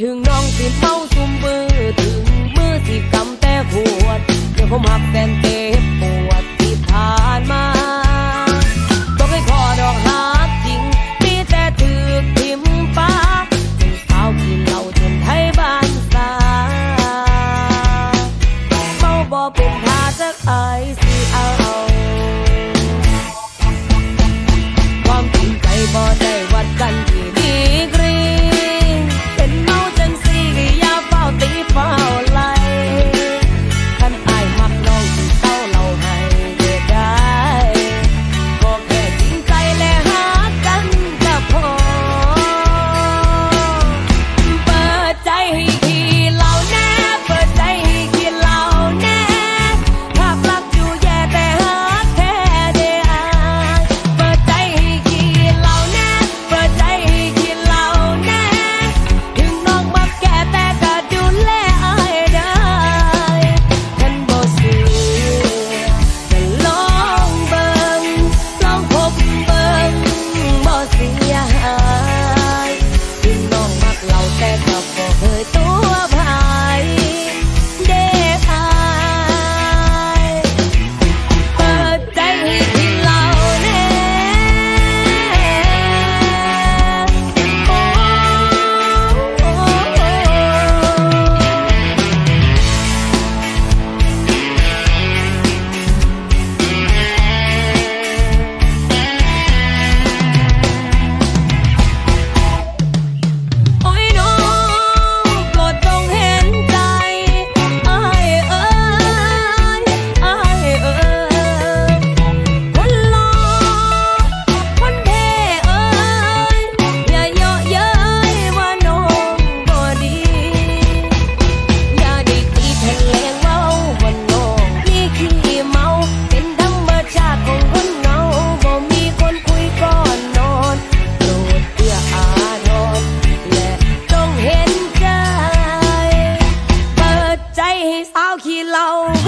ถึงน้องสิเมาซุมมือถึงมือสิกำแต่ขวดเดี๋ยวผมหักแฟนเจ็บปวดที่ผ่านมาต้องให้ขอดอกหาจริง มีแต่ถือทิมป้าเป็นสาวกินเหล้าจนไทยบ้านสาเมาบอกป็นทาจากไอ 老气老。